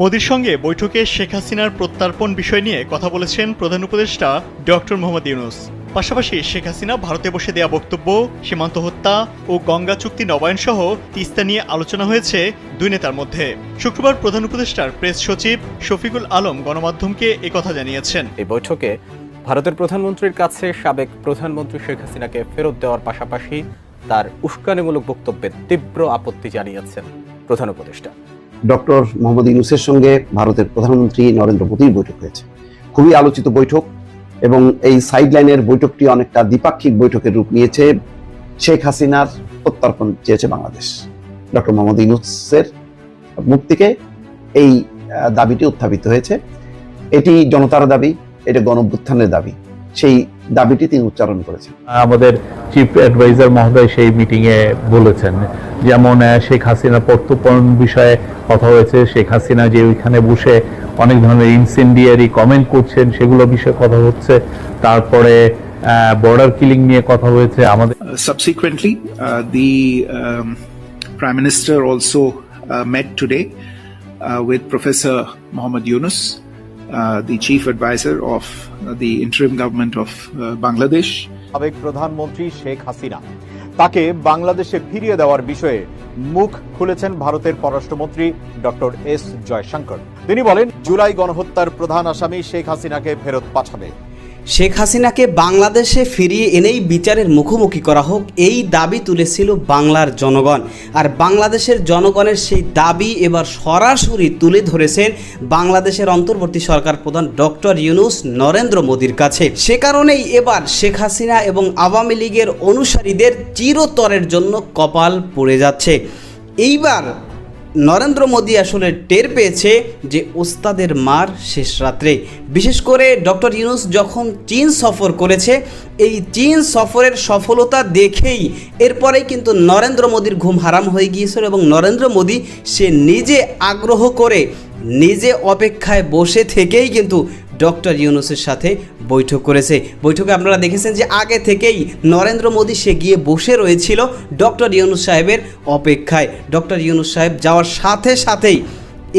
মোদির সঙ্গে বৈঠকে শেখ হাসিনার প্রত্যার্পণ বিষয় নিয়ে কথা বলেছেন প্রধান উপদেষ্টা ডক্টর মোহাম্মদ ইউনুস। পাশাপাশি শেখ হাসিনা ভারতে বসে দেয়া বক্তব্য, সীমান্ত হত্যা ও গঙ্গা চুক্তি নবায়ন সহ তিস্তা নিয়ে আলোচনা হয়েছে দুই নেতার মধ্যে। শুক্রবার প্রধান উপদেষ্টার প্রেস সচিব শফিকুল আলম গণমাধ্যমকে একথা জানিয়েছেন। এই বৈঠকে ভারতের প্রধানমন্ত্রীর কাছে সাবেক প্রধানমন্ত্রী শেখ হাসিনাকে ফেরত দেওয়ার পাশাপাশি তার উস্কানিমূলক বক্তব্যের তীব্র আপত্তি জানিয়েছেন প্রধান উপদেষ্টা। ডক্টর মোহাম্মদ ইউনুসের সঙ্গে ভারতের প্রধানমন্ত্রী নরেন্দ্র মোদীর বৈঠক হয়েছে। খুবই আলোচিত বৈঠক এবং এই সাইডলাইনের বৈঠকটি অনেকটা দ্বিপাক্ষিক বৈঠকের রূপ নিয়েছে। শেখ হাসিনার প্রত্যর্পণ চেয়েছে বাংলাদেশ। ডক্টর মোহাম্মদ ইউনুসের মুখ থেকে এই দাবিটি উত্থাপিত হয়েছে। এটি জনতার দাবি, এটা গণভ্যুত্থানের দাবি। সেই দাবিটি তিনি উচ্চারণ করেছেন। আমাদের চিফ অ্যাডভাইজার মহোদয় সেই মিটিং এ বলেছেন যেমন শেখ হাসিনা প্রত্যর্পণ বিষয়ে কথা হয়েছে শেখ হাসিনা যে ওইখানে বসে অনেক ধরনের ইনসেন্ডিয়ারি কমেন্ট করছেন সেগুলো বিষয়ে কথা হচ্ছে। তারপরে বর্ডার কিলিং নিয়ে কথা হয়েছে আমাদের subsequently the prime minister also Prime today with professor Mohammad today uh, the Chief Advisor of uh, the interim government of uh, Bangladesh. সাবেক প্রধানমন্ত্রী শেখ হাসিনা। তাকে বাংলাদেশে ফিরিয়ে দেওয়ার বিষয়ে মুখ খুলেছেন ভারতের পররাষ্ট্রমন্ত্রী ডক্টর এস জয়শঙ্কর। তিনি বলেন জুলাই গণহত্যার প্রধান আসামি শেখ হাসিনাকে ফেরত পাঠাবে। শেখ হাসিনাকে বাংলাদেশে ফিরিয়ে এনেই বিচারের মুখোমুখি করা হোক, এই দাবি তুলেছিল বাংলার জনগণ। আর বাংলাদেশের জনগণের সেই দাবি এবার সরাসরি তুলে ধরেছেন বাংলাদেশের অন্তর্বর্তী সরকার প্রধান ডক্টর ইউনুস নরেন্দ্র মোদীর কাছে। সে কারণেই এবার শেখ হাসিনা এবং আওয়ামী লীগের অনুসারীদের চিরতরের জন্য কপাল পড়ে যাচ্ছে। এইবার নরেন্দ্র মোদী আসলে টের পেয়েছে যে ওস্তাদের মার শেষ রাত্রে। বিশেষ করে ডক্টর ইউনুস যখন চীন সফর করেছে, এই চীন সফরের সফলতা দেখেই এরপরেই কিন্তু নরেন্দ্র মোদীর ঘুম হারাম হয়ে গিয়েছিল এবং নরেন্দ্র মোদী সে নিজে আগ্রহ করে নিজে অপেক্ষায় বসে থেকেই কিন্তু ডক্টর ইউনুসের সাথে বৈঠক করেছে। বৈঠকে আপনারা দেখেছেন যে আগে থেকেই নরেন্দ্র মোদী সে গিয়ে বসে রয়েছিল ডক্টর ইউনুস সাহেবের অপেক্ষায়। ডক্টর ইউনুস সাহেব যাওয়ার সাথে সাথেই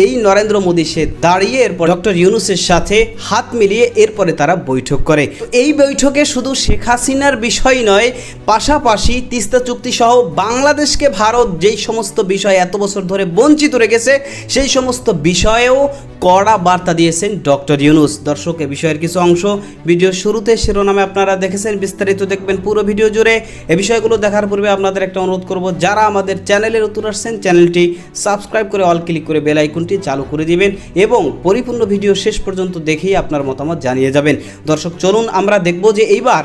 এই নরেন্দ্র মোদী সে দাঁড়িয়ে এরপর ডক্টর ইউনুসের সাথে হাত মিলিয়ে এরপরে তারা বৈঠক করে। এই বৈঠকে শুধু শেখ হাসিনার বিষয় নয়, পাশাপাশি তিস্তা চুক্তি সহ বাংলাদেশকে ভারত যেই সমস্ত বিষয় এত বছর ধরে বঞ্চিত রেখেছে, সেই সমস্ত বিষয়েও কড়া বার্তা দিয়েছেন ডক্টর ইউনুস। দর্শক, এ বিষয়ের কিছু অংশ ভিডিওর শুরুতে শিরোনামে আপনারা দেখেছেন, বিস্তারিত দেখবেন পুরো ভিডিও জুড়ে। এ বিষয়গুলো দেখার পূর্বে আপনাদের একটা অনুরোধ করব, যারা আমাদের চ্যানেলের উত্তর আসছেন, চ্যানেলটি সাবস্ক্রাইব করে অল ক্লিক করে বেল আইকনটি চালু করে দিবেন এবং পরিপূর্ণ ভিডিও শেষ পর্যন্ত দেখেই আপনার মতামত জানিয়ে যাবেন। দর্শক, চলুন আমরা দেখব যে এইবার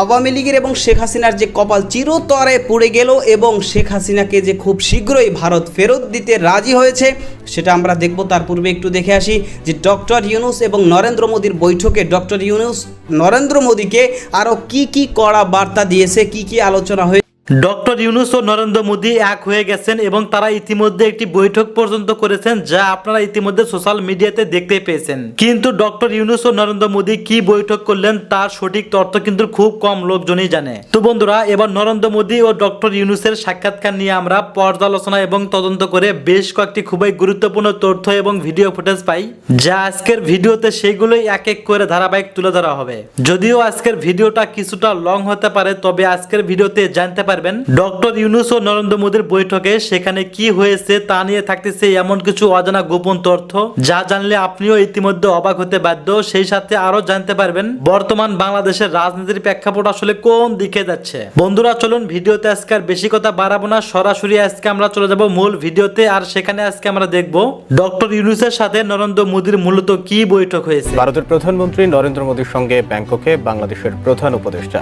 আওয়ামী লীগের এবং শেখ হাসিনার যে কপাল চিরতরে পড়ে গেল এবং শেখ হাসিনাকে যে খুব শীঘ্রই ভারত ফেরত দিতে রাজি হয়েছে, সেটা আমরা দেখব। তার পূর্বে একটু দেখে আসি যে ডক্টর ইউনুস এবং নরেন্দ্র মোদীর বৈঠকে ডক্টর ইউনুস নরেন্দ্র মোদীকে আরও কি কি কড়া বার্তা দিয়েছে, কি কি আলোচনা হয়েছে। ডক্টর ইউনুস ও নরেন্দ্র মোদী এক হয়ে গেছেন এবং তারা ইতিমধ্যে একটি বৈঠক পর্যন্ত করেছেন যা আপনারা ইতিমধ্যে সোশ্যাল মিডিয়াতে দেখতে পেয়েছেন। কিন্তু ডক্টর ইউনুস ও নরেন্দ্র মোদী কি বৈঠক করলেন তার সঠিক তথ্য কিন্তু খুব কম লোকজনই জানে। তো বন্ধুরা, এবার নরেন্দ্র মোদী ও ডক্টর ইউনুসের সাক্ষাৎকার নিয়ে আমরা পর্যালোচনা এবং তদন্ত করে বেশ কয়েকটি খুবই গুরুত্বপূর্ণ তথ্য এবং ভিডিও ফুটেজ পাই, যা আজকের ভিডিওতে সেগুলোই এক এক করে ধারাবাহিক তুলে ধরা হবে। যদিও আজকের ভিডিওটা কিছুটা লং হতে পারে, তবে আজকের ভিডিওতে জানতে পারবেন। ডক্টর ইউনুস ও নরেন্দ্র মোদীর বৈঠকে সেখানে কি হয়েছে তা নিয়ে থাকতেছে এমন কিছু অজানা গোপন তথ্য। যা জানলে আপনিও ইতিমধ্যে অবাক হতে বাধ্য। সেই সাথে আরও জানতে পারবেন, বর্তমান বাংলাদেশের রাজনীতির প্রেক্ষাপট আসলে কোন দিকে যাচ্ছে। বন্ধুরা, চলুন ভিডিওতে আজকে আর বেশি কথা বাড়াবো না। সরাসরি আজকে আমরা চলে যাব মূল ভিডিওতে আর সেখানে আজকে আমরা দেখব ডক্টর ইউনুসের সাথে নরেন্দ্র মোদীর মূলত কি বৈঠক হয়েছে। ভারতের প্রধানমন্ত্রী নরেন্দ্র মোদীর সঙ্গে ব্যাংককে বাংলাদেশের প্রধান উপদেষ্টা।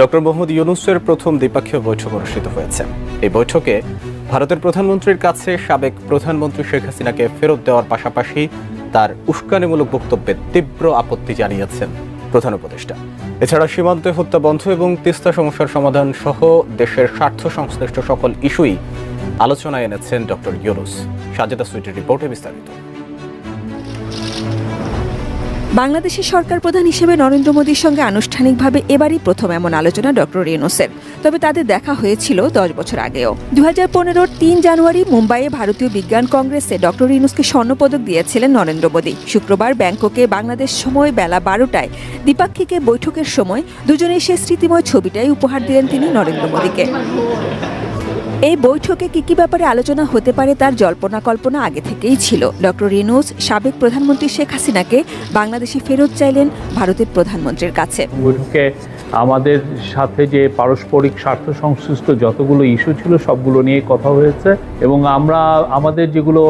ডক্টর মোহাম্মদ ইউনুসের প্রথম দ্বিপাক্ষীয় বৈঠক অনুষ্ঠিত হয়েছে। এই বৈঠকে ভারতের প্রধানমন্ত্রীর কাছে সাবেক প্রধানমন্ত্রী শেখ হাসিনাকে ফেরত দেওয়ার পাশাপাশি তার উস্কানিমূলক বক্তব্যে তীব্র আপত্তি জানিয়েছেন প্রধান উপদেষ্টা। এছাড়া সীমান্তে হত্যা বন্ধ এবং তিস্তা সমস্যার সমাধান সহ দেশের স্বার্থ সংশ্লিষ্ট সকল ইস্যুই আলোচনায় এনেছেন ডক্টর ইউনুস। সাজেদা সুইটের রিপোর্টে বিস্তারিত। বাংলাদেশের সরকার প্রধান হিসেবে নরেন্দ্র মোদীর সঙ্গে আনুষ্ঠানিকভাবে এবারই প্রথম এমন আলোচনা ডক্টর ইউনুসের তবে তাদের দেখা হয়েছিল দশ বছর আগেও। দু হাজার পনেরোর তিন জানুয়ারি মুম্বাইয়ে ভারতীয় বিজ্ঞান কংগ্রেসে ডক্টর ইউনুসকে স্বর্ণপদক দিয়েছিলেন নরেন্দ্র মোদী। শুক্রবার ব্যাংককে বাংলাদেশ সময় বেলা বারোটায় দ্বিপাক্ষিকের বৈঠকের সময় দুজনেই সে স্মৃতিময় ছবিটাই উপহার দিলেন তিনি নরেন্দ্র মোদীকে। এই বৈঠকে কি কি ব্যাপারে আলোচনা হতে পারে তার জল্পনা কল্পনা আগে থেকেই ছিল। ডক্টর রিনুস, সাবেক প্রধানমন্ত্রী শেখ হাসিনাকে বাংলাদেশে ফেরত চাইলেন ভারতের প্রধানমন্ত্রীর কাছে। বৈঠকে আমাদের সাথে যে পারস্পরিক স্বার্থ সংশ্লিষ্ট যতগুলো ইস্যু ছিল, সবগুলো নিয়ে কথা হয়েছে এবং আমরা আমাদের যেগুলো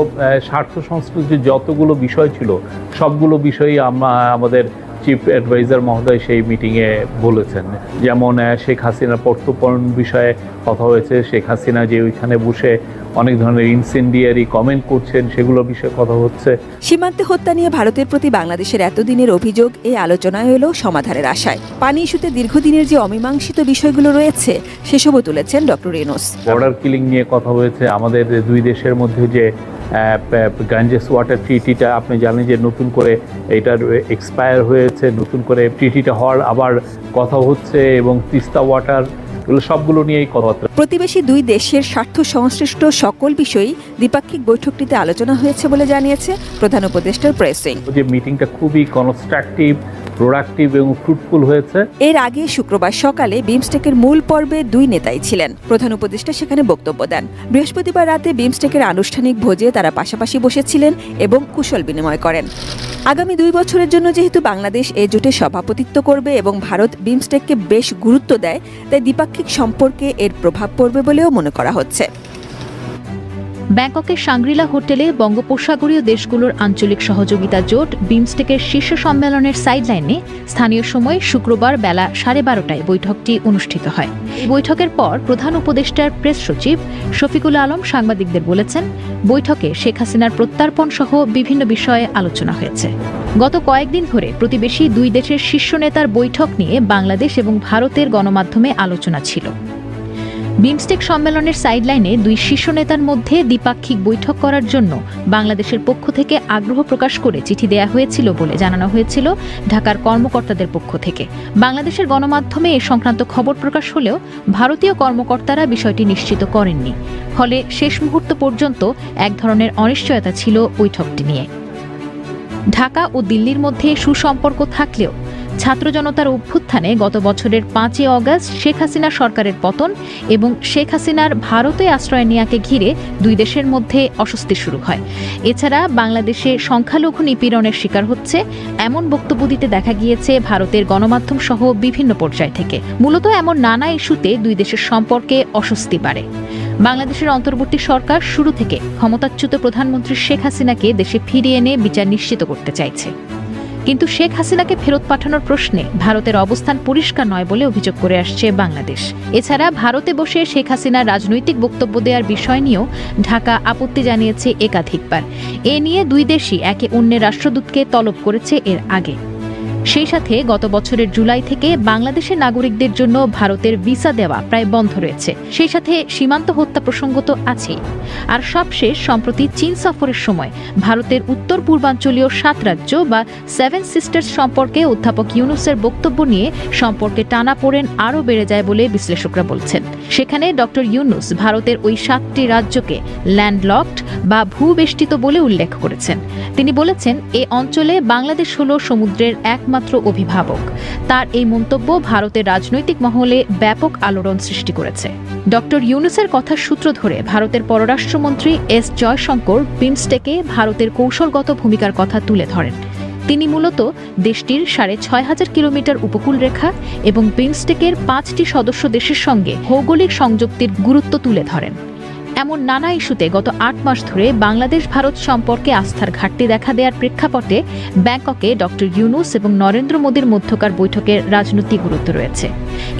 স্বার্থ সংশ্লিষ্ট যতগুলো বিষয় ছিল, সবগুলো বিষয়ই আমরা আমাদের চিফ অ্যাডভাইজার মহোদয় সেই মিটিংয়ে বলেছেন। যেমন শেখ হাসিনার প্রত্যর্পণ বিষয়ে কথা হয়েছে শেখ হাসিনা যে ওইখানে বসে অনেক ধরনের ইনসেন্ডিয়ারি কমেন্ট করছেন সেগুলো বিষয়ে কথা হচ্ছে। সীমান্তে হত্যা নিয়ে ভারতের প্রতি বাংলাদেশের এতদিনের অভিযোগ এই আলোচনায় এলো সমাধানের আশায়। পানি ইস্যুতে দীর্ঘদিনের যে অমীমাংসিত বিষয়গুলো রয়েছে সেসবও তুলেছেন ডক্টর রিনুস বর্ডার কিলিং নিয়ে কথা হয়েছে। আমাদের দুই দেশের মধ্যে যে গাঞ্জেস ওয়াটার ট্রিটিটা আপনি জানেন যে নতুন করে এটার এক্সপায়ার হয়েছে নতুন করে ট্রিটিটা হওয়ার আবার কথা হচ্ছে এবং তিস্তা ওয়াটার এগুলো সবগুলো নিয়েই কথাবার্তা। প্রতিবেশী দুই দেশের স্বার্থ সংশ্লিষ্ট সকল বিষয়ই দ্বিপাক্ষিক বৈঠকটিতে আলোচনা হয়েছে বলে জানিয়েছে প্রধান উপদেষ্টার প্রেসিং যে মিটিংটা খুবই কনস্ট্রাকটিভ প্রোডাক্টিভ এবং ফ্রুটফুল হয়েছে। এর আগে শুক্রবার সকালে বিমস্টেকের মূল পর্বে দুই নেতাই ছিলেন। প্রধান উপদেষ্টা সেখানে বক্তব্য দেন। বৃহস্পতিবার রাতে বিমস্টেকের আনুষ্ঠানিক ভোজে তারা পাশাপাশি বসেছিলেন এবং কুশল বিনিময় করেন। আগামী দুই বছরের জন্য যেহেতু বাংলাদেশ এই জোটে সভাপতিত্ব করবে এবং ভারত বিমস্টেককে বেশ গুরুত্ব দেয়, তাই দ্বিপাক্ষিক সম্পর্কে এর প্রভাব পড়বে বলেও মনে করা হচ্ছে। ব্যাংককের সাংগ্রিলা হোটেলে বঙ্গোপসাগরীয় দেশগুলোর আঞ্চলিক সহযোগিতা জোট বিমস্টেকের শীর্ষ সম্মেলনের সাইডলাইনে স্থানীয় সময় শুক্রবার বেলা সাড়ে বারোটায় বৈঠকটি অনুষ্ঠিত হয়। বৈঠকের পর প্রধান উপদেষ্টার প্রেস সচিব শফিকুল আলম সাংবাদিকদের বলেছেন, বৈঠকে শেখ হাসিনার প্রত্যার্পণ সহ বিভিন্ন বিষয়ে আলোচনা হয়েছে। গত কয়েকদিন ধরে প্রতিবেশী দুই দেশের শীর্ষ নেতার বৈঠক নিয়ে বাংলাদেশ এবং ভারতের গণমাধ্যমে আলোচনা ছিল। বিমস্টেক সম্মেলনের সাইডলাইনে দুই শীর্ষ নেতার মধ্যে দ্বিপাক্ষিক বৈঠক করার জন্য বাংলাদেশের পক্ষ থেকে আগ্রহ প্রকাশ করে চিঠি দেয়া হয়েছিল বলে জানানো হয়েছিল ঢাকার কর্মকর্তাদের পক্ষ থেকে। বাংলাদেশের গণমাধ্যমে এ সংক্রান্ত খবর প্রকাশ হলেও ভারতীয় কর্মকর্তারা বিষয়টি নিশ্চিত করেননি। ফলে শেষ মুহূর্ত পর্যন্ত এক ধরনের অনিশ্চয়তা ছিল বৈঠকটি নিয়ে। ঢাকা ও দিল্লির মধ্যে সুসম্পর্ক থাকলেও ছাত্র জনতার অভ্যুত্থানে গত বছরের পাঁচই অগস্ট শেখ হাসিনা সরকারের পতন এবং শেখ হাসিনার ভারতে আশ্রয় নেয়াকে ঘিরে দুই দেশের মধ্যে অস্বস্তি শুরু হয়। এছাড়া বাংলাদেশে সংখ্যালঘু নিপীড়নের শিকার হচ্ছে এমন বক্তব্য দিতে দেখা গিয়েছে ভারতের গণমাধ্যম সহ বিভিন্ন পর্যায় থেকে। মূলত এমন নানা ইস্যুতে দুই দেশের সম্পর্কে অস্বস্তি বাড়ে। বাংলাদেশের অন্তর্বর্তী সরকার শুরু থেকে ক্ষমতাচ্যুত প্রধানমন্ত্রী শেখ হাসিনাকে দেশে ফিরিয়ে এনে বিচার নিশ্চিত করতে চাইছে। কিন্তু শেখ হাসিনাকে ফেরত পাঠানোর প্রশ্নে ভারতের অবস্থান পরিষ্কার নয় বলে অভিযোগ করে আসছে বাংলাদেশ। এছাড়া ভারতে বসে শেখ হাসিনার রাজনৈতিক বক্তব্য দেওয়ার বিষয় নিয়েও ঢাকা আপত্তি জানিয়েছে একাধিকবার। এ নিয়ে দুই দেশই একে অন্যের রাষ্ট্রদূতকে তলব করেছে এর আগে। সেই সাথে গত বছরের জুলাই থেকে বাংলাদেশের নাগরিকদের জন্য ভারতের ভিসা দেওয়া প্রায় বন্ধ রয়েছে। সেই সাথে সীমান্ত হত্যা প্রসঙ্গ তো আছেই। আর সবশেষ, সম্প্রতি চীন সফরের সময় ভারতের উত্তর পূর্বাঞ্চলীয় সাত রাজ্য বা সেভেন সিস্টার্স সম্পর্কে অধ্যাপক ইউনুসের বক্তব্য নিয়ে সম্পর্কে টানা পড়েন আরও বেড়ে যায় বলে বিশ্লেষকরা বলছেন। সেখানে ডক্টর ইউনুস ভারতের ওই সাতটি রাজ্যকে ল্যান্ডলকড বা ভূবেষ্টিত বলে উল্লেখ করেছেন। তিনি বলেছেন, এ অঞ্চলে বাংলাদেশ হল সমুদ্রের একমাত্র অভিভাবক। তার এই মন্তব্য ভারতের রাজনৈতিক মহলে ব্যাপক আলোড়ন সৃষ্টি করেছে। ডক্টর ইউনুসের কথার সূত্র ধরে ভারতের পররাষ্ট্রমন্ত্রী এস জয়শঙ্কর বিমস্টেকে ভারতের কৌশলগত ভূমিকার কথা তুলে ধরেন। তিনি মূলত দেশটির সাড়ে ছয় হাজার কিলোমিটার উপকূল রেখা এবং বিমস্টেকের পাঁচটি সদস্য দেশের সঙ্গে ভৌগোলিক সংযুক্তির গুরুত্ব তুলে ধরেন। এমন নানা ইস্যুতে গত আট মাস ধরে বাংলাদেশ ভারত সম্পর্কে আস্থার ঘাটতি দেখা দেওয়ার প্রেক্ষাপটে ব্যাংককে ডক্টর ইউনুস এবং নরেন্দ্র মোদীর মধ্যকার বৈঠকের রাজনৈতিক গুরুত্ব রয়েছে।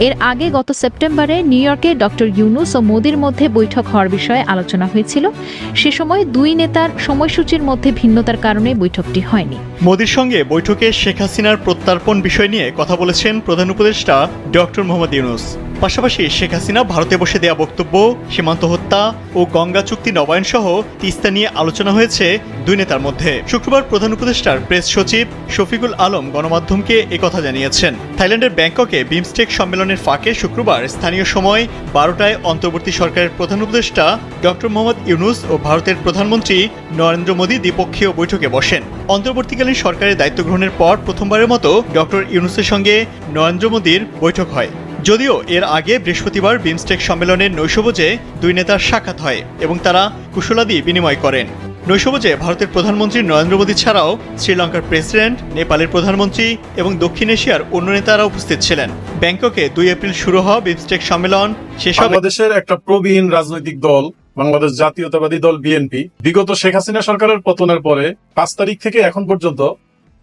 এর আগে গত সেপ্টেম্বরে নিউ ইয়র্কে ডক্টর ইউনুস ও মোদীর মধ্যে বৈঠক হওয়ার বিষয়ে আলোচনা হয়েছিল। সে সময় দুই নেতার সময়সূচির মধ্যে ভিন্নতার কারণে বৈঠকটি হয়নি। মোদির সঙ্গে বৈঠকে শেখ হাসিনার প্রত্যার্পণ বিষয় নিয়ে কথা বলেছেন প্রধান উপদেষ্টা ডক্টর মোহাম্মদ ইউনুস। পাশাপাশি শেখ হাসিনা ভারতে বসে দেয়া বক্তব্য, সীমান্ত হত্যা ও গঙ্গা চুক্তি নবায়ন সহ তিস্তা নিয়ে আলোচনা হয়েছে দুই নেতার মধ্যে। শুক্রবার প্রধান উপদেষ্টার প্রেস সচিব শফিকুল আলম গণমাধ্যমকে একথা জানিয়েছেন। থাইল্যান্ডের ব্যাংককে বিমস্টেক সম্মেলনের ফাঁকে শুক্রবার স্থানীয় সময় বারোটায় অন্তর্বর্তী সরকারের প্রধান উপদেষ্টা ডক্টর মোহাম্মদ ইউনুস ও ভারতের প্রধানমন্ত্রী নরেন্দ্র মোদী দ্বিপক্ষীয় বৈঠকে বসেন। অন্তর্বর্তীকালীন সরকারের দায়িত্ব গ্রহণের পর প্রথমবারের মতো ডক্টর ইউনুসের সঙ্গে নরেন্দ্র মোদীর বৈঠক হয়। যদিও এর আগে বৃহস্পতিবার বিমস্টেক সম্মেলনের নৈশভোজে দুই নেতার সাক্ষাৎ হয় এবং তারা কুশলাদি বিনিময় করেন। নৈশভোজে ভারতের প্রধানমন্ত্রী নরেন্দ্র মোদী ছাড়াও শ্রীলঙ্কার প্রেসিডেন্ট, নেপালের প্রধানমন্ত্রী এবং দক্ষিণ এশিয়ার অন্য নেতারা উপস্থিত ছিলেন। ব্যাংককে দুই এপ্রিল শুরু হওয়া বিমস্টেক সম্মেলন শেষ বাংলাদেশের একটা প্রবীণ রাজনৈতিক দল, বাংলাদেশ জাতীয়তাবাদী দল বিএনপি বিগত শেখ হাসিনা সরকারের পতনের পরে পাঁচ তারিখ থেকে এখন পর্যন্ত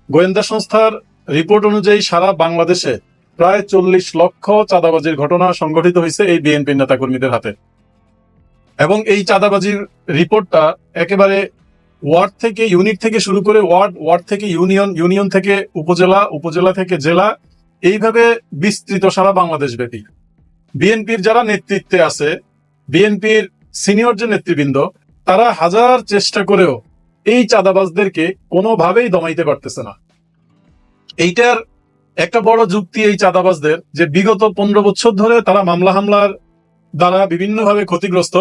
গোয়েন্দা সংস্থার রিপোর্ট অনুযায়ী সারা বাংলাদেশে প্রায় চল্লিশ লক্ষ চাঁদাবাজির ঘটনা সংঘটিত হয়েছে এই বিএনপি নেতাকর্মীদের হাতে। এবং এই চাঁদাবাজির রিপোর্টটা একেবারে ওয়ার্ড থেকে, ইউনিট থেকে শুরু করে ওয়ার্ড ওয়ার্ড থেকে ইউনিয়ন ইউনিয়ন থেকে উপজেলা উপজেলা থেকে জেলা, এইভাবে বিস্তৃত সারা বাংলাদেশ ব্যাপী বিএনপির যারা নেতৃত্বে আছে, বিএনপির সিনিয়র যে নেতৃবৃন্দ, তারা হাজার চেষ্টা করেও এই চাঁদাবাজদেরকে কোনোভাবেই দমাইতে পারতেছে না। এইটার একটা বড় যুক্তি এই চাঁদাবাজদের যে বিগত পনেরো বছর ধরে তারা মামলা হামলার দ্বারা বিভিন্নভাবে ক্ষতিগ্রস্ত।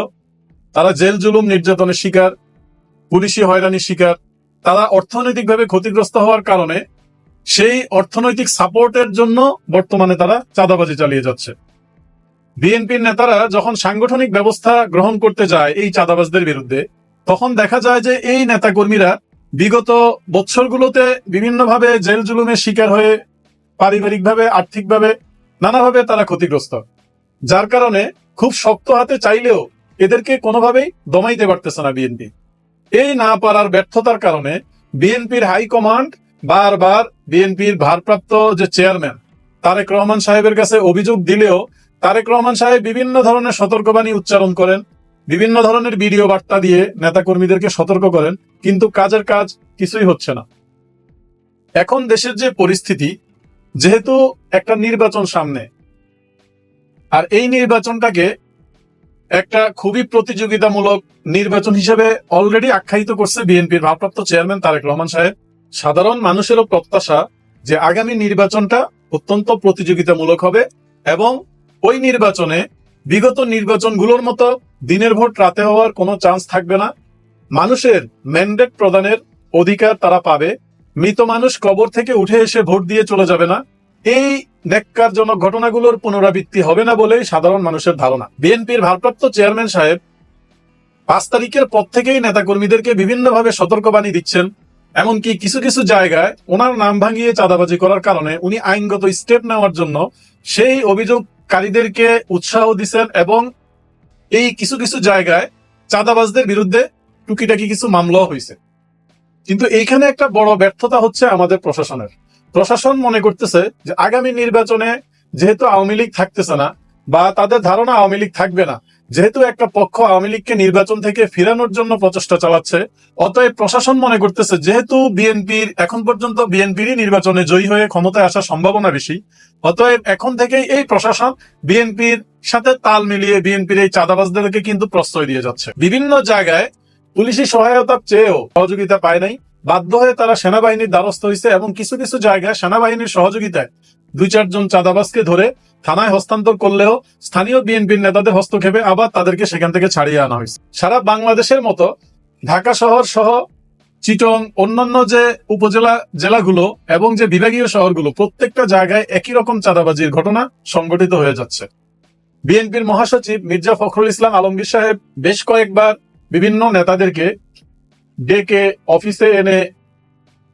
তারা জেল জুলুম নির্যাতনের শিকার, পুলিশি হয়রানির শিকার। তারা অর্থনৈতিকভাবে ক্ষতিগ্রস্ত হওয়ার কারণে সেই অর্থনৈতিক সাপোর্টের জন্য বর্তমানে তারা চাঁদাবাজি চালিয়ে যাচ্ছে। বিএনপির নেতারা যখন সাংগঠনিক ব্যবস্থা গ্রহণ করতে যায় এই চাঁদাবাজদের বিরুদ্ধে, তখন দেখা যায় যে এই নেতাকর্মীরা বিগত বছরগুলোতে বিভিন্নভাবে জেল জুলুমের শিকার হয়ে পারিবারিকভাবে, আর্থিকভাবে নানাভাবে তারা ক্ষতিগ্রস্ত। যার কারণে খুব শক্ত হাতে চাইলেও এদেরকে কোনোভাবেই দমাইতে পারতেছে না বিএনপি এই না পারার ব্যর্থতার কারণে বিএনপির হাইকমান্ড বারবার বিএনপির ভারপ্রাপ্ত যে চেয়ারম্যান তারেক রহমান সাহেবের কাছে অভিযোগ দিলেও তারেক রহমান সাহেব বিভিন্ন ধরনের সতর্কবাণী উচ্চারণ করেন, বিভিন্ন ধরনের ভিডিও বার্তা দিয়ে নেতাকর্মীদেরকে সতর্ক করেন, কিন্তু কাজের কাজ কিছুই হচ্ছে না। এখন দেশের যে পরিস্থিতি যেহেতু একটা নির্বাচন সামনে। আর এই নির্বাচনটাকে একটা খুবই প্রতিযোগিতামূলক নির্বাচন হিসেবে অলরেডি আখ্যায়িত করছে বিএনপির ভারপ্রাপ্ত চেয়ারম্যান তারেক রহমান সাহেব। সাধারণ মানুষেরও প্রত্যাশা যে আগামী নির্বাচনটা অত্যন্ত প্রতিযোগিতামূলক হবে এবং ওই নির্বাচনে বিগত নির্বাচনগুলোর মতো দিনের ভোট রাতে হওয়ার কোনো চান্স থাকবে না। মানুষের ম্যান্ডেট প্রদানের অধিকার তারা পাবে। মৃত মানুষ কবর থেকে উঠে এসে ভোট দিয়ে চলে যাবে না? এই ন্যাক্কারজনক ঘটনাগুলোর পুনরাবৃত্তি হবে না বলেই সাধারণ মানুষের ধারণা। বিএনপির ভারপ্রাপ্ত চেয়ারম্যান সাহেব পাঁচ তারিখের পর থেকেই নেতাকর্মীদেরকে বিভিন্নভাবে সতর্কবাণী দিচ্ছেন, এমনকি কিছু কিছু জায়গায় ওনার নাম ভাঙিয়ে চাঁদাবাজি করার কারণে উনি আইনগত স্টেপ নেওয়ার জন্য সেই অভিযোগকারীদেরকে উৎসাহ দিচ্ছেন এবং এই কিছু কিছু জায়গায় চাঁদাবাজদের বিরুদ্ধে টুকিটাকি কিছু মামলাও হয়েছে। কিন্তু এইখানে একটা বড় ব্যর্থতা হচ্ছে আমাদের প্রশাসনের। প্রশাসন মনে করতেছে যে আগামী নির্বাচনে যেহেতু আওয়ামী লীগ থাকতেছে না বা তাদের ধারণা আওয়ামী লীগ থাকবে না, যেহেতু একটা পক্ষ আওয়ামী লীগকে নির্বাচন থেকে ফিরানোর জন্য প্রচেষ্টা চালাচ্ছে, অতএব প্রশাসন মনে করতেছে যেহেতু বিএনপির এখন পর্যন্ত বিএনপিরই নির্বাচনে জয়ী হয়ে ক্ষমতায় আসার সম্ভাবনা বেশি, অতএব এখন থেকেই এই প্রশাসন বিএনপির সাথে তাল মিলিয়ে বিএনপির এই চাঁদাবাজদেরকে কিন্তু প্রশ্রয় দিয়ে যাচ্ছে। বিভিন্ন জায়গায় পুলিশি সহায়তা চেয়েও সহযোগিতা পায় নাই। বাধ্য হয়ে তারা সেনাবাহিনীর দ্বারস্থ হয়েছে এবং কিছু কিছু জায়গায় সেনাবাহিনীর সহযোগিতায় দুই চারজন চাঁদাবাজকে ধরে থানায় হস্তান্তর করলেও স্থানীয় বিএনপির নেতাদের হস্তক্ষেপে আবার তাদেরকে সেখান থেকে ছাড়িয়ে আনা হয়েছে। সারা বাংলাদেশের মতো ঢাকা শহর সহ চিটং, অন্যান্য যে উপজেলা জেলাগুলো এবং যে বিভাগীয় শহরগুলো, প্রত্যেকটা জায়গায় একই রকম চাঁদাবাজির ঘটনা সংঘটিত হয়ে যাচ্ছে। বিএনপির মহাসচিব মির্জা ফখরুল ইসলাম আলমগীর সাহেব বেশ কয়েকবার বিভিন্ন নেতাদেরকে ডেকে অফিসে এনে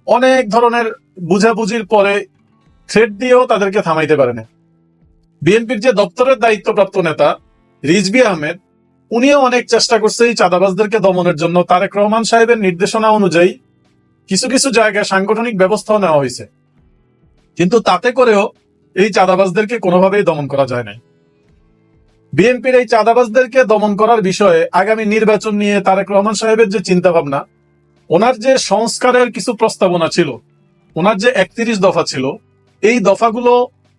অনেক ধরনের বুঝাবুঝির পরে থ্রেড দিয়েও তাদেরকে থামাইতে পারেনি। বিএনপির যে দপ্তরের দায়িত্বপ্রাপ্ত নেতা রিজবি আহমেদ, উনিও অনেক চেষ্টা করছে এই চাঁদাবাজদেরকে দমনের জন্য। তারেক রহমান সাহেবের নির্দেশনা অনুযায়ী কিছু কিছু জায়গায় সাংগঠনিক ব্যবস্থাও নেওয়া হয়েছে। কিন্তু তাতে করেও এই চাঁদাবাজদেরকে কোনোভাবেই দমন করা যায় নাই। বিএনপির এই চাঁদাবাজদেরকে দমন করার বিষয়ে আগামী নির্বাচন নিয়ে তারেক রহমান সাহেবের যে চিন্তা ভাবনা ওনার যে সংস্কারের কিছু প্রস্তাবনা ছিল, ওনার যে একত্রিশ দফা ছিল, এই দফাগুলো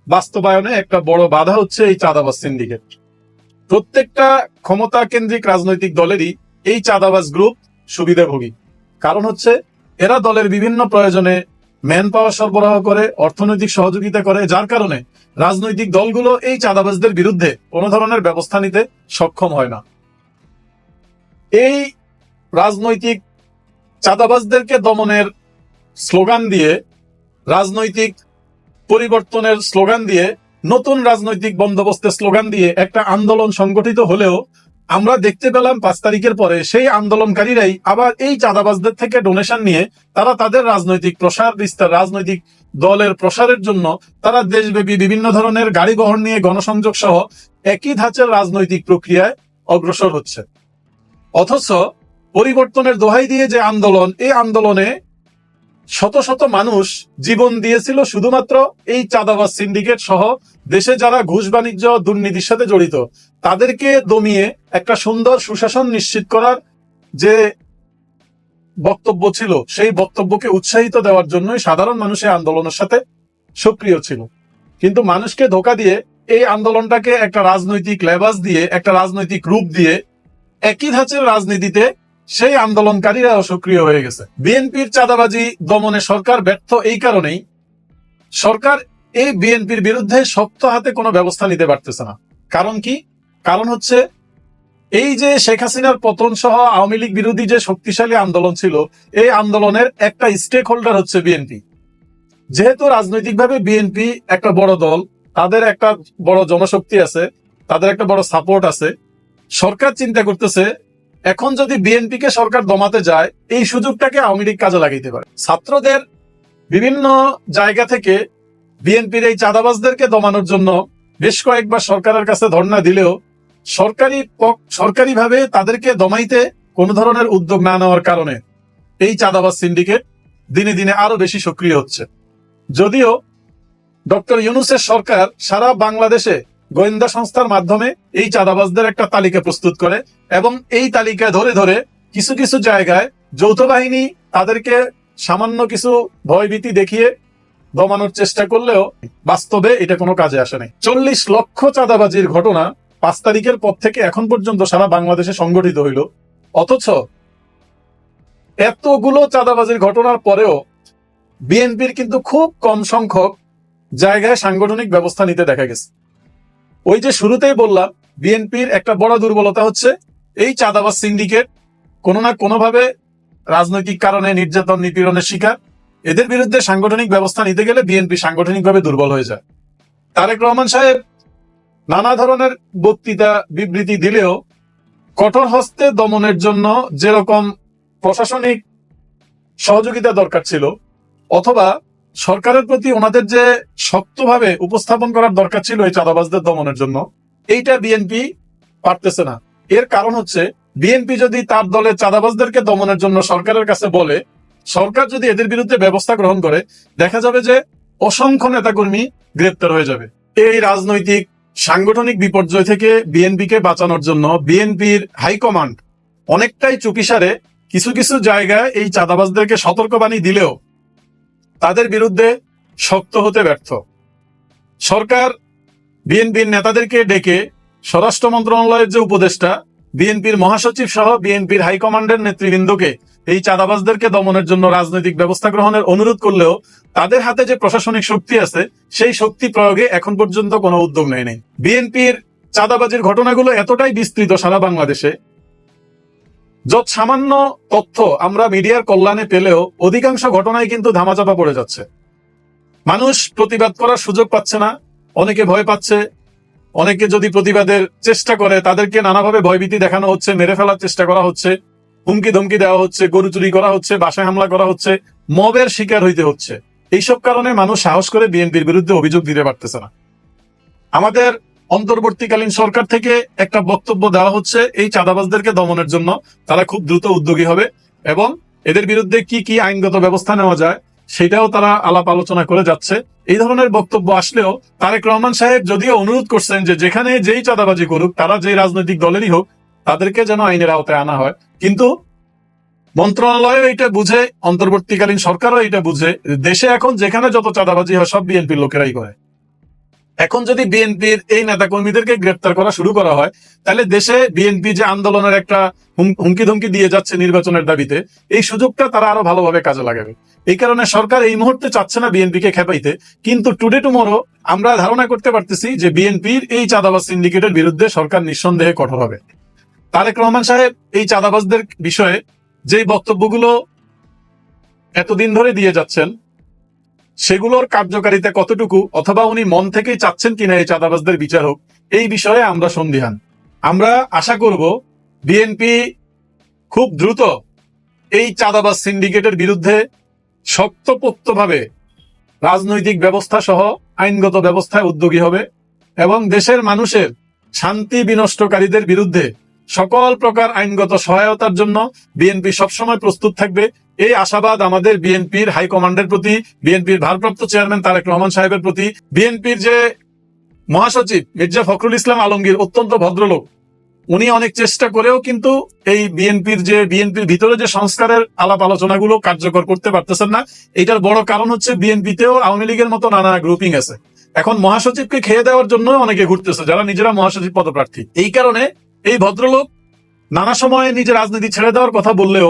বাস্তবায়নে একটা বড় বাধা হচ্ছে এই চাঁদাবাজ সিন্ডিকেট। প্রত্যেকটা ক্ষমতা কেন্দ্রিক রাজনৈতিক দলেরই এই চাঁদাবাজ গ্রুপ সুবিধাভোগী। কারণ হচ্ছে, এরা দলের বিভিন্ন প্রয়োজনে ম্যান পাওয়ার সরবরাহ করে, অর্থনৈতিক সহযোগিতা করে, যার কারণে রাজনৈতিক দলগুলো এই চাঁদাবাজদের বিরুদ্ধে কোনো ধরনের ব্যবস্থা নিতে সক্ষম হয় না। এই রাজনৈতিক চাঁদাবাজদেরকে দমনের স্লোগান দিয়ে, রাজনৈতিক পরিবর্তনের স্লোগান দিয়ে, নতুন রাজনৈতিক বন্দোবস্তের স্লোগান দিয়ে একটা আন্দোলন সংগঠিত হলেও আমরা দেখতে পেলাম পাঁচ তারিখের পরে সেই আন্দোলনকারীরাই আবার এই চাঁদাবাজদের থেকে ডোনেশন নিয়ে তারা তাদের রাজনৈতিক প্রসার, বিস্তার রাজনৈতিক দলের প্রসারের জন্য তারা দেশব্যাপী বিভিন্ন ধরনের গাড়ি বহন নিয়ে গণসংযোগ সহ একই ধাঁচের রাজনৈতিক প্রক্রিয়ায় অগ্রসর হচ্ছে। অথচ পরিবর্তনের দোহাই দিয়ে যে আন্দোলন, এই আন্দোলনে শত শত মানুষ জীবন দিয়েছিল শুধুমাত্র এই চাঁদাবাজ সিন্ডিকেট সহ দেশে যারা ঘুষ বাণিজ্য দুর্নীতির সাথে জড়িত। তাদেরকে দমিয়ে একটা সুন্দর সুশাসন নিশ্চিত করার যে বক্তব্য ছিল, সেই বক্তব্যকে উৎসাহিত দেওয়ার জন্যই সাধারণ মানুষের আন্দোলনের সাথে সক্রিয় ছিল। কিন্তু মানুষকে ধোকা দিয়ে এই আন্দোলনটাকে একটা রাজনৈতিক লেবাস দিয়ে, একটা রাজনৈতিক রূপ দিয়ে একই ধাঁচের রাজনীতিতে সেই আন্দোলনকারীরাও সক্রিয় হয়ে গেছে। বিএনপির চাঁদাবাজি দমনে সরকার ব্যর্থ এই কারণেই সরকার এই বিএনপির বিরুদ্ধে শক্ত হাতে কোনো ব্যবস্থা নিতে পারতেছে না। কারণ কি? কারণ হচ্ছে এই যে শেখ হাসিনার পতন সহ আওয়ামী লীগ বিরোধী যে শক্তিশালী আন্দোলন ছিল, এই আন্দোলনের একটা স্টেক হোল্ডার হচ্ছে বিএনপি। যেহেতু রাজনৈতিকভাবে বিএনপি একটা বড় দল, তাদের একটা বড় জনশক্তি আছে, তাদের একটা বড় সাপোর্ট আছে, সরকার চিন্তা করতেছে, এখন যদি বিএনপি কে সরকার দমাতে যায়, এই সুযোগটাকে আওয়ামী লীগ কাজে লাগাইতে পারে। ছাত্রদের বিভিন্ন জায়গা থেকে বিএনপির এই চাঁদাবাজদেরকে দমানোর জন্য বেশ কয়েকবার সরকারের কাছে ধর্ণা দিলেও সরকারি সরকারিভাবে তাদেরকে দমাইতে কোনো ধরনের উদ্যোগ না নেওয়ার কারণে এই চাঁদাবাজ সিন্ডিকেট দিনে দিনে আরও বেশি সক্রিয় হচ্ছে। যদিও ডক্টর ইউনুসের সরকার সারা বাংলাদেশে গোয়েন্দা সংস্থার মাধ্যমে এই চাঁদাবাজদের একটা তালিকা প্রস্তুত করে এবং এই তালিকা ধরে ধরে কিছু কিছু জায়গায় যৌথ বাহিনী তাদেরকে সামান্য কিছু ভয়ভীতি দেখিয়ে দমানোর চেষ্টা করলেও বাস্তবে এটা কোনো কাজে আসে নাই। চল্লিশ লক্ষ চাঁদাবাজির ঘটনা পাঁচ তারিখের পর থেকে এখন পর্যন্ত সারা বাংলাদেশে সংগঠিত হইল। অথচ এতগুলো চাঁদাবাজির ঘটনার পরেও বিএনপির কিন্তু খুব কম সংখ্যক জায়গায় সাংগঠনিক ব্যবস্থা নিতে দেখা গেছে। ওই যে শুরুতেই বললাম, বিএনপির একটা বড় দুর্বলতা হচ্ছে এই চাঁদাবাজ সিন্ডিকেট কোনো না কোনোভাবে রাজনৈতিক কারণে নির্যাতন, নিপীড়নের শিকার। এদের বিরুদ্ধে সাংগঠনিক ব্যবস্থা নিতে গেলে বিএনপি সাংগঠনিকভাবে দুর্বল হয়ে যায়। তারেক রহমান সাহেব নানা ধরনের বক্তৃতা, বিবৃতি দিলেও কঠোর হস্তে দমনের জন্য যেরকম প্রশাসনিক সহযোগিতা দরকার ছিল, অথবা সরকারের প্রতি ওনাদের যে শক্তভাবে উপস্থাপন করার দরকার ছিল এই চাঁদাবাজদের দমনের জন্য, এইটা বিএনপি পারতেছে না। এর কারণ হচ্ছে, বিএনপি যদি তার দলের চাঁদাবাজদেরকে দমনের জন্য সরকারের কাছে বলে, সরকার যদি এদের বিরুদ্ধে ব্যবস্থা গ্রহণ করে, দেখা যাবে যে অসংখ্য নেতাকর্মী গ্রেপ্তার হয়ে যাবে। এই রাজনৈতিক সাংগঠনিক বিপর্যয় থেকে বিএনপিকে বাঁচানোর জন্য বিএনপির হাইকমান্ড অনেকটাই চুপিসারে কিছু কিছু জায়গায় এই চাঁদাবাজদেরকে সতর্কবাণী দিলেও তাদের বিরুদ্ধে শক্ত হতে ব্যর্থ। সরকার বিএনপির নেতাদেরকে ডেকে স্বরাষ্ট্র মন্ত্রণালয়ের যে উপদেষ্টা, বিএনপির মহাসচিব সহ বিএনপির হাইকমান্ডের নেতৃবৃন্দকে এই চাঁদাবাজদেরকে দমনের জন্য রাজনৈতিক ব্যবস্থা গ্রহণের অনুরোধ করলেও তাদের হাতে যে প্রশাসনিক শক্তি আছে, সেই শক্তি প্রয়োগে এখন পর্যন্ত কোনো উদ্যোগ নেয়নি বিএনপির চাঁদাবাজির ঘটনাগুলো এতটাই বিস্তৃত সারা বাংলাদেশে, যত সামান্য তথ্য আমরা মিডিয়ার কল্যাণে পেলেও অধিকাংশ ঘটনায় কিন্তু ধামাচাপা পড়ে যাচ্ছে। মানুষ প্রতিবাদ করার সুযোগ পাচ্ছে না, অনেকে ভয় পাচ্ছে, অনেকে যদি প্রতিবাদের চেষ্টা করে তাদেরকে নানাভাবে ভয়ভীতি দেখানো হচ্ছে, মেরে ফেলার চেষ্টা করা হচ্ছে। হুমকি ধমকি দেওয়া হচ্ছে গরু চুরি করা হচ্ছে, বাসায় হামলা করা হচ্ছে, মবের শিকার হইতে হচ্ছে। এইসব কারণে মানুষ সাহস করে বিএনপির বিরুদ্ধে অভিযোগ দিতে পারতেছে না। আমাদের অন্তর্বর্তীকালীন সরকার থেকে একটা বক্তব্য দেওয়া হচ্ছে, এই চাঁদাবাজদেরকে দমনের জন্য তারা খুব দ্রুত উদ্যোগী হবে এবং এদের বিরুদ্ধে কি কি আইনগত ব্যবস্থা নেওয়া যায় সেটাও তারা আলাপ আলোচনা করে যাচ্ছে। এই ধরনের বক্তব্য আসলেও তারেক রহমান সাহেব যদিও অনুরোধ করছেন যে যেখানে যেই চাঁদাবাজি করুক, তারা যেই রাজনৈতিক দলেরই হোক, তাদেরকে যেন আইনের আওতায় আনা হয়। কিন্তু মন্ত্রণালয় এটা বুঝে, অন্তর্বর্তীকালীন সরকারও এটা বুঝে, দেশে এখন যেখানে যত চাঁদাবাজি হয়, সব বিএনপির লোকেরাই করে। এখন যদি বিএনপির এই নেতা কর্মীদেরকে গ্রেপ্তার করা শুরু করা হয়, তাহলে দেশে বিএনপি যে আন্দোলনের একটা হুমকি ধমকি দিয়ে যাচ্ছে নির্বাচনের দাবিতে, এই সুযোগটা তারা আরও ভালোভাবে কাজে লাগাবে। এই কারণে সরকার এই মুহূর্তে চাচ্ছে না বিএনপিকে খেপাইতে, কিন্তু টুডে টুমোরো আমরা ধারণা করতে পারতেছি যে বিএনপির এই চাঁদাবাজ সিন্ডিকেটের বিরুদ্ধে সরকার নিঃসন্দেহে কঠোর হবে। তারেক রহমান সাহেব এই চাঁদাবাজদের বিষয়ে যে বক্তব্যগুলো এতদিন ধরে দিয়ে যাচ্ছেন, সেগুলোর কার্যকারিতা কতটুকু অথবা উনি মন থেকেই চাচ্ছেন কিনা এই চাঁদাবাজদের বিচার হোক, এই বিষয়ে আমরা সন্দিহান। আমরা আশা করব বিএনপি খুব দ্রুত এই চাঁদাবাজ সিন্ডিকেটের বিরুদ্ধে শক্তপোক্তভাবে রাজনৈতিক ব্যবস্থা সহ আইনগত ব্যবস্থায় উদ্যোগী হবে এবং দেশের মানুষের শান্তি বিনষ্টকারীদের বিরুদ্ধে সকল প্রকার আইনগত সহায়তার জন্য বিএনপি সবসময় প্রস্তুত থাকবে। এই আশাবাদ আমাদের বিএনপির হাইকমান্ডের প্রতি বিএনপির ভারপ্রাপ্ত চেয়ারম্যান তারেক রহমান সাহেবের প্রতি। বিএনপির যে মহাসচিব মির্জা ফখরুল ইসলাম আলমগীর অত্যন্ত ভদ্রলোক, উনি অনেক চেষ্টা করেও কিন্তু এই বিএনপির যে বিএনপির ভিতরে যে সংস্কারের আলাপ আলোচনাগুলো কার্যকর করতে পারতেছেন না, এটার বড় কারণ হচ্ছে বিএনপিতেও আওয়ামী লীগের মতো নানা গ্রুপিং আছে। এখন মহাসচিবকে খেয়ে দেওয়ার জন্য অনেকে ঘুরতেছে, যারা নিজেরা মহাসচিব পদপ্রার্থী। এই কারণে এই ভদ্রলোক নানা সময়ে নিজের রাজনীতি ছেড়ে দেওয়ার কথা বললেও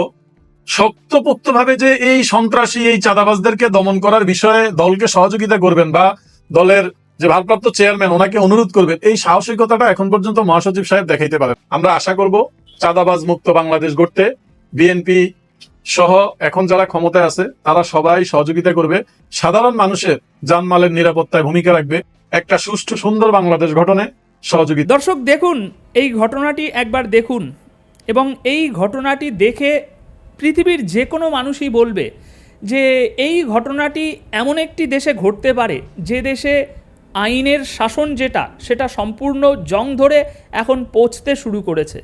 শক্তপোক্ত ভাবে যে এই সন্ত্রাসী, এই চাঁদাবাজদেরকে দমন করার বিষয়ে দলকে সহযোগিতা করবেন বা দলের যে ভারপ্রাপ্ত চেয়ারম্যান ওনাকে অনুরোধ করবেন, এই সাহসিকতাটা এখন পর্যন্ত মহাসচিব সাহেব দেখাইতে পারেন। আমরা আশা করব চাঁদাবাজ মুক্ত বাংলাদেশ গড়তে বিএনপি সহ এখন যারা ক্ষমতায় আছে, তারা সবাই সহযোগিতা করবে। সাধারণ মানুষের জানমালের নিরাপত্তায় ভূমিকা রাখবে। একটা সুষ্ঠু, সুন্দর বাংলাদেশ গঠনে সহযোগিতা দর্শক, দেখুন, এই ঘটনাটি একবার দেখুন। এবং এই ঘটনাটি দেখে পৃথিবীর যে কোনো মানুষই বলবে যে এই ঘটনাটি এমন একটি দেশে ঘটতে পারে, যে দেশে আইনের শাসন যেটা, সেটা সম্পূর্ণ জং ধরে এখন পৌঁছতে শুরু করেছে।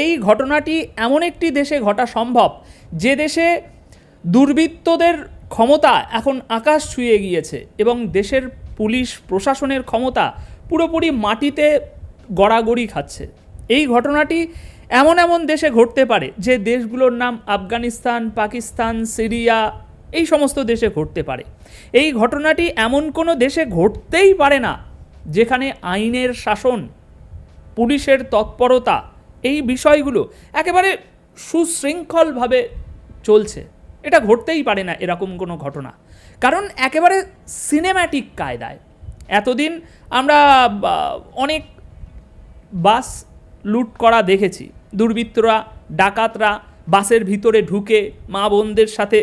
এই ঘটনাটি এমন একটি দেশে ঘটা সম্ভব, যে দেশে দুর্বৃত্তদের ক্ষমতা এখন আকাশ ছুঁয়ে গিয়েছে এবং দেশের পুলিশ, প্রশাসনের ক্ষমতা পুরোপুরি মাটিতে গড়াগড়ি খাচ্ছে। এই ঘটনাটি এমন এমন দেশে ঘটতে পারে যে দেশগুলোর নাম আফগানিস্তান, পাকিস্তান, সিরিয়া, এই সমস্ত দেশে ঘটতে পারে। এই ঘটনাটি এমন কোনো দেশে ঘটতেই পারে না যেখানে আইনের শাসন, পুলিশের তৎপরতা, এই বিষয়গুলো একেবারে সুশৃঙ্খলভাবে চলছে। এটা ঘটতেই পারে না এরকম কোনো ঘটনা। কারণ একেবারে সিনেম্যাটিক কায়দায় এতদিন আমরা অনেক বাস লুট করা দেখেছি। দুর্বৃত্তরা, ডাকাতরা বাসের ভিতরে ঢুকে মা বোনদের সাথে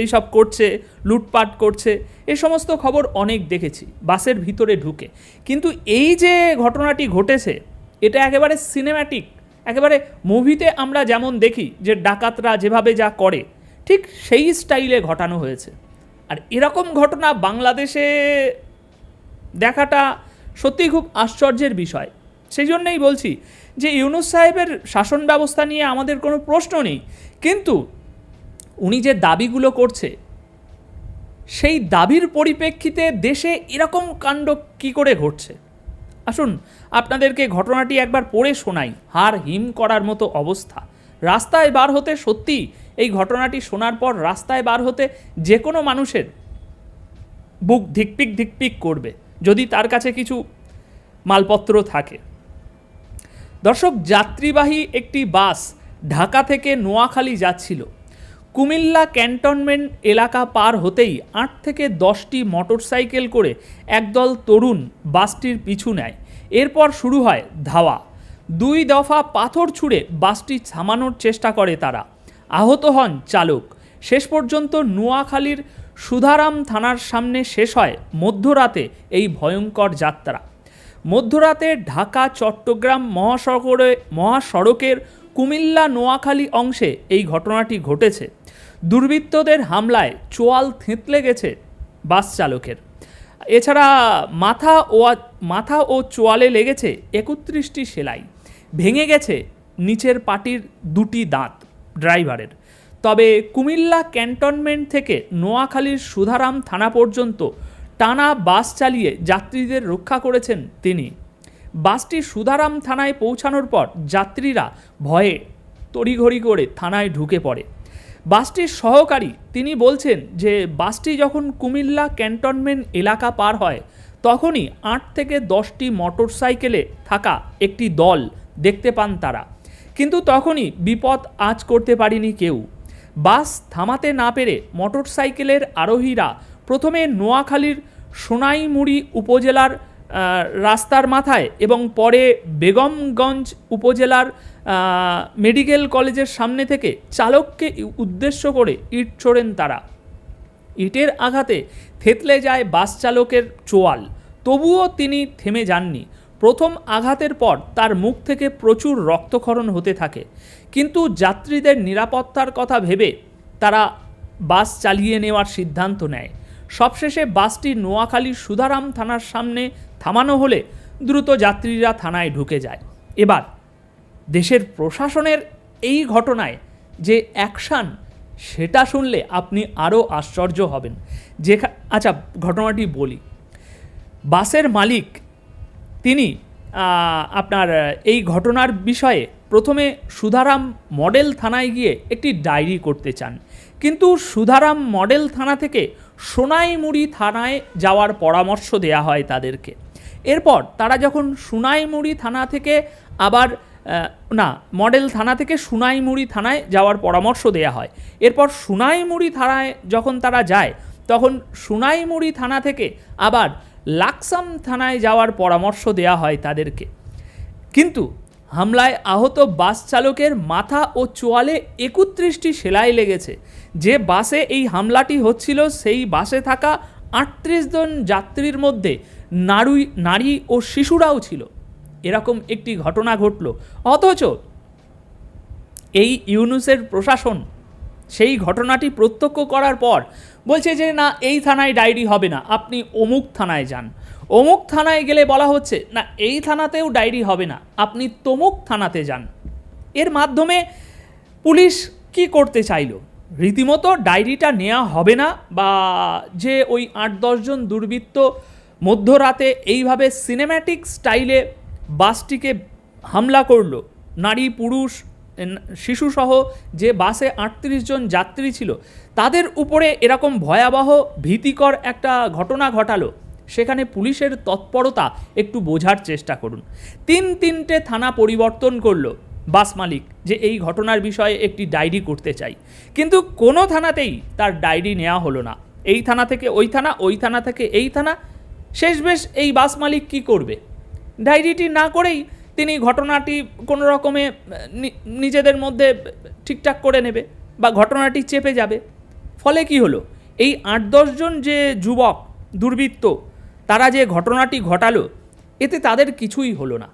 এইসব করছে, লুটপাট করছে এই সমস্ত খবর অনেক দেখেছি, বাসের ভিতরে ঢুকে। কিন্তু এই যে ঘটনাটি ঘটেছে, এটা একেবারে সিনেম্যাটিক একেবারে মুভিতে আমরা যেমন দেখি যে ডাকাতরা যেভাবে যা করে, ঠিক সেই স্টাইলে ঘটানো হয়েছে। আর এরকম ঘটনা বাংলাদেশে দেখাটা সত্যিই খুব আশ্চর্যের বিষয়। সেই জন্যই বলছি যে ইউনুস সাহেবের শাসন ব্যবস্থা নিয়ে আমাদের কোনো প্রশ্ন নেই। কিন্তু উনি যে দাবিগুলো করছে, সেই দাবির পরিপ্রেক্ষিতে দেশে এরকম কাণ্ড কি করে ঘটছে? আসুন, আপনাদেরকে ঘটনাটি একবার পড়ে শোনাই। হার হিম করার মতো অবস্থা। রাস্তায় বার হতে সত্যি এই ঘটনাটি শোনার পর রাস্তায় বার হতে যে কোনো মানুষের বুক ধিকপিক ধিকপিক করবে। যদি তার কাছে কিছু মালপত্র থাকে। দর্শক, যাত্রীবাহী একটি বাস ঢাকা থেকে নোয়াখালী যাচ্ছিল। কুমিল্লা ক্যান্টনমেন্ট এলাকা পার হতেই আট থেকে দশটি মোটরসাইকেল করে একদল তরুণ বাসটির পিছু নেয়। এরপর শুরু হয় ধাওয়া। দুই দফা পাথর ছুঁড়ে বাসটি থামানোর চেষ্টা করে তারা। আহত হন চালক। শেষ পর্যন্ত নোয়াখালীর সুধারাম থানার সামনে শেষ হয় মধ্যরাতে এই ভয়ঙ্কর যাত্রা। মধ্যরাতে ঢাকা, চট্টগ্রাম মহাসড়কে, মহাসড়কের কুমিল্লা নোয়াখালী অংশে এই ঘটনাটি ঘটেছে। দুর্বৃত্তদের হামলায় চোয়াল থেঁতলে গেছে বাস চালকের। এছাড়া মাথা ও মাথা ও চোয়ালে লেগেছে একত্রিশটি সেলাই। ভেঙে গেছে নিচের পাটির দুটি দাঁত ড্রাইভারের। তবে কুমিল্লা ক্যান্টনমেন্ট থেকে নোয়াখালীর সুধারাম থানা পর্যন্ত টানা বাস চালিয়ে যাত্রীদের রক্ষা করেছেন তিনি। বাসটি সুধারাম থানায় পৌঁছানোর পর যাত্রীরা ভয়ে তড়িঘড়ি করে থানায় ঢুকে পড়ে। বাসটির সহকারী তিনি বলছেন যে, বাসটি যখন কুমিল্লা ক্যান্টনমেন্ট এলাকা পার হয়, তখনই আট থেকে দশটি মোটর সাইকেলে থাকা একটি দল দেখতে পান তারা। কিন্তু তখনই বিপদ আজ করতে পারেনি কেউ। বাস থামাতে না পেরে মোটর সাইকেলের আরোহীরা প্রথমে নোয়াখালীর সোনাইমুড়ি উপজেলার রাস্তার মাথায় এবং পরে বেগমগঞ্জ উপজেলার মেডিকেল কলেজের সামনে থেকে চালককে উদ্দেশ্য করে ইট ছোড়েন তারা। ইটের আঘাতে থেতলে যায় বাস চালকের চোয়াল। তবুও তিনি থেমে যাননি। প্রথম আঘাতের পর তার মুখ থেকে প্রচুর রক্তক্ষরণ হতে থাকে। কিন্তু যাত্রীদের নিরাপত্তার কথা ভেবে তারা বাস চালিয়ে নেওয়ার সিদ্ধান্ত নেয়। সবশেষে বাসটি নোয়াখালীর সুধারাম থানার সামনে থামানো হলে দ্রুত যাত্রীরা থানায় ঢুকে যায়। এবার দেশের প্রশাসনের এই ঘটনায় যে অ্যাকশান, সেটা শুনলে আপনি আরও আশ্চর্য হবেন। যেখা আচ্ছা ঘটনাটি বলি। বাসের মালিক তিনি আপনার, এই ঘটনার বিষয়ে প্রথমে সুধারাম মডেল থানায় গিয়ে একটি ডায়েরি করতে চান। কিন্তু সুধারাম মডেল থানা থেকে সোনাইমুড়ি থানায় যাওয়ার পরামর্শ দেয়া হয় তাদেরকে। এরপর তারা যখন সোনাইমুড়ি থানা থেকে আবার না, মডেল থানা থেকে সোনাইমুড়ি থানায় যাওয়ার পরামর্শ দেয়া হয়। এরপর সোনাইমুড়ি থানায় যখন তারা যায়, তখন সোনাইমুড়ি থানা থেকে আবার লাকসাম থানায় যাওয়ার পরামর্শ দেয়া হয় তাদেরকে। কিন্তু হামলায় আহত বাস চালকের মাথা ও চোয়ালে একত্রিশটি সেলাই লেগেছে। যে বাসে এই হামলাটি হচ্ছিল, সেই বাসে থাকা আটত্রিশ জন যাত্রীর মধ্যে নারী নারী ও শিশুরাও ছিল। এরকম একটি ঘটনা ঘটল। অথচ এই ইউনুসের প্রশাসন সেই ঘটনাটি প্রত্যক্ষ করার পর বলছে যে, না, এই থানায় ডায়েরি হবে না। আপনি অমুক থানায় যান। অমুক থানায় গেলে বলা হচ্ছে, না, এই থানাতেও ডায়েরি হবে না। আপনি তমুক থানাতে যান। এর মাধ্যমে পুলিশ কি করতে চাইলো? রীতিমতো ডায়েরিটা নেওয়া হবে না বা যে ওই আট দশজন দুর্বৃত্ত মধ্যরাতে এইভাবে সিনেম্যাটিক স্টাইলে বাসটিকে হামলা করল, নারী, পুরুষ শিশুসহ যে বাসে আটত্রিশ জন যাত্রী ছিল, তাদের উপরে এরকম ভয়াবহ, ভীতিকর একটা ঘটনা ঘটালো। সেখানে পুলিশের তৎপরতা একটু বোঝার চেষ্টা করুন। তিন তিনটে থানা পরিবর্তন করল বাস মালিক যে এই ঘটনার বিষয়ে একটি ডায়েরি করতে চাই। কিন্তু কোনো থানাতেই তার ডায়েরি নেওয়া হলো না। এই থানা থেকে ওই থানা ওই থানা থেকে এই থানা। শেষ বেশ এই বাস মালিক কি করবে? ডায়েরিটি না করেই তিনি ঘটনাটি কোনো রকমে নিজেদের মধ্যে ঠিকঠাক করে নেবে বা ঘটনাটি চেপে যাবে। ফলে কি হলো? এই আট দশজন যে যুবক, দুর্বৃত্ত, তারা যে ঘটনাটি ঘটালো, এতে তাদের কিছুই হলো না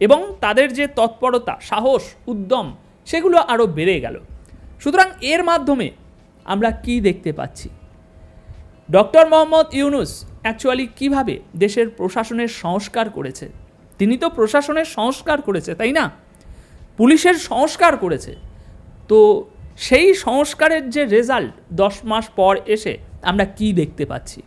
এবং তাদের যে তৎপরতা, সাহস, উদ্যম, সেগুলো আরও বেড়ে গেল। সুতরাং এর মাধ্যমে আমরা কি দেখতে পাচ্ছি? ডক্টর মোহাম্মদ ইউনুস অ্যাকচুয়ালি কীভাবে দেশের প্রশাসনের সংস্কার করেছে? তিনি তো প্রশাসনের সংস্কার করেছে, তাই না? পুলিশের সংস্কার করেছে। তো সেই সংস্কারের যে রেজাল্ট দশ মাস পর এসে আমরা কি দেখতে পাচ্ছি?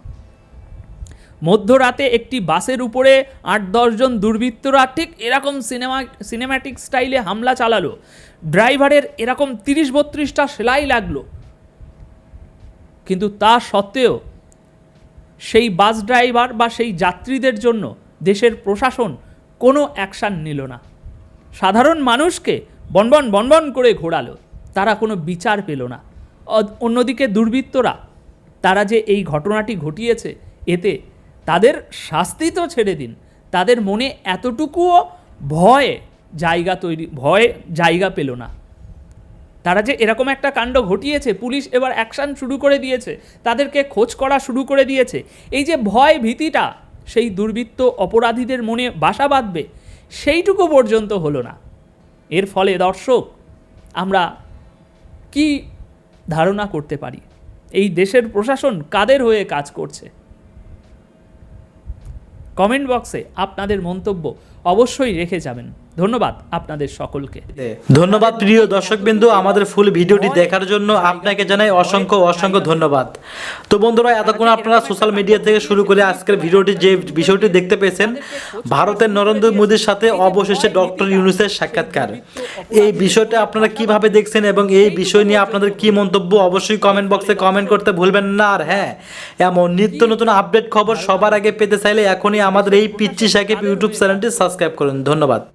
মধ্যরাতে একটি বাসের উপরে আট দশজন দুর্বৃত্তরা ঠিক এরকম সিনেমা সিনেম্যাটিক স্টাইলে হামলা চালালো। ড্রাইভারের এরকম তিরিশ বত্রিশটা সেলাই লাগল। কিন্তু তা সত্ত্বেও সেই বাস ড্রাইভার বা সেই যাত্রীদের জন্য দেশের প্রশাসন কোনো অ্যাকশান নিল না। সাধারণ মানুষকে বনবন বনবন করে ঘোরালো। তারা কোনো বিচার পেল না। অন্যদিকে দুর্বৃত্তরা, তারা যে এই ঘটনাটি ঘটিয়েছে, এতে তাদের শাস্তি তো ছেড়ে দিন। তাদের মনে এতটুকুও ভয় জায়গা তৈরি, ভয় জায়গা পেল না। তারা যে এরকম একটা কাণ্ড ঘটিয়েছে, পুলিশ এবার অ্যাকশন শুরু করে দিয়েছে, তাদেরকে খোঁজ করা শুরু করে দিয়েছে, এই যে ভয় ভীতিটা সেই দুর্বৃত্ত অপরাধীদের মনে বাসা বাঁধবে, সেইটুকু পর্যন্ত হলো না। এর ফলে, দর্শক, আমরা কি ধারণা করতে পারি? এই দেশের প্রশাসন কাদের হয়ে কাজ করছে? কমেন্ট বক্সে আপনাদের মন্তব্য অবশ্যই রেখে যাবেন। ধন্যবাদ আপনাদের সকলকে। ধন্যবাদ প্রিয় দর্শকবিন্দু আমাদের ফুল ভিডিওটি দেখার জন্য আপনাকে জানাই অসংখ্য অসংখ্য ধন্যবাদ। তো বন্ধুরা, এতক্ষণ আপনারা সোশ্যাল মিডিয়া থেকে শুরু করে আজকের ভিডিওটি যে বিষয়টি দেখতে পেয়েছেন, ভারতের নরেন্দ্র মোদীর সাথে অবশেষে ডক্টর ইউনুসের সাক্ষাৎকার। এই বিষয়টা আপনারা কীভাবে দেখছেন এবং এই বিষয় নিয়ে আপনাদের কি মন্তব্য, অবশ্যই কমেন্ট বক্সে কমেন্ট করতে ভুলবেন না। আর হ্যাঁ এমন নিত্য নতুন আপডেট খবর সবার আগে পেতে চাইলে এখনই আমাদের এই পিচ্ছি সাকিব ইউটিউব চ্যানেলটি সাবস্ক্রাইব করুন। ধন্যবাদ।